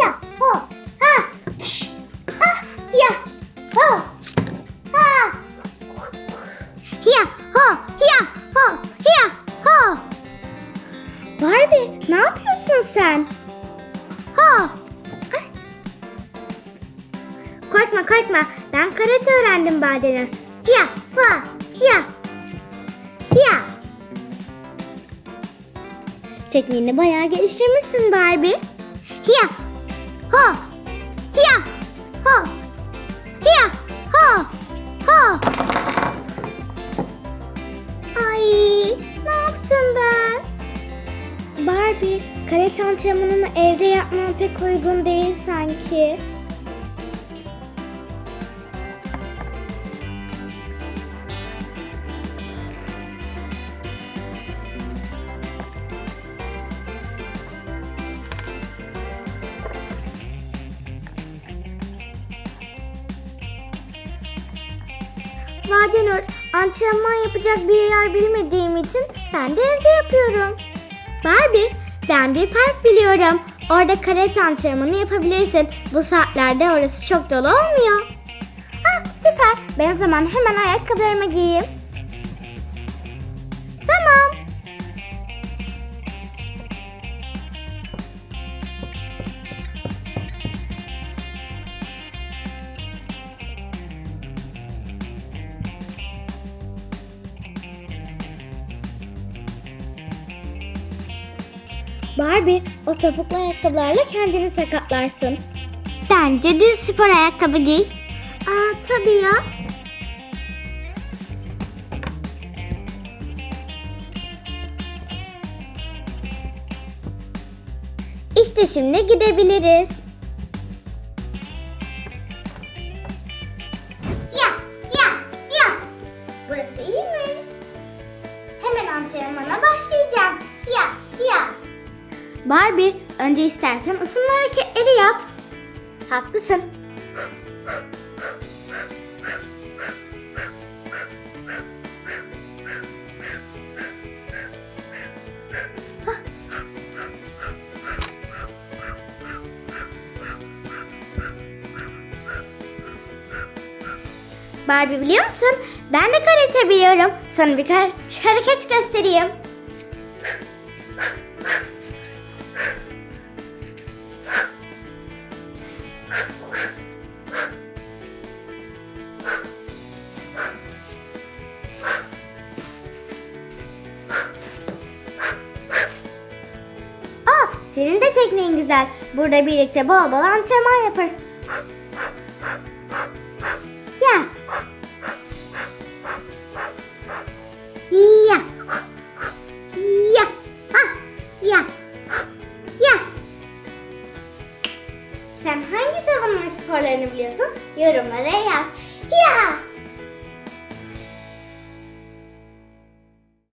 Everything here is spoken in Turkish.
ya, ho, ha, tş, ah, ya, ho, ha. Ya, ho, ya, ho, ya, ho. Barbie, ne yapıyorsun sen? Ho. Korkma korkma. Ben karate öğrendim badene. Ya, ha, ya. Ya. Tekniğini bayağı geliştirmişsin Barbie. Ya. Ho. Ya. Ho. Ya. Ho. Ho. Ay, ne yaptım ben? Barbie, karate antrenmanını evde yapman pek uygun değil sanki. Vadenur, antrenman yapacak bir yer bilmediğim için ben de evde yapıyorum. Barbie, ben bir park biliyorum. Orada karate antrenmanı yapabilirsin. Bu saatlerde orası çok dolu olmuyor. Ah süper. Ben o zaman hemen ayakkabılarımı giyeyim. Barbie, o topuklu ayakkabılarla kendini sakatlarsın. Bence düz spor ayakkabı giy. Aa tabii ya. İşte şimdi gidebiliriz. Ya, ya, ya. Burası iyiymiş. Hemen antrenmana başlayacağım. Ya, ya. Barbie, önce istersen ısınma hareketleri yap. Haklısın. Barbie biliyor musun? Ben de karate biliyorum. Sana birkaç hareket göstereyim. Aa, senin de tekniğin güzel. Burada birlikte bol bol antrenman yaparız. Biliyorsun? Yorumlara yaz. Ya.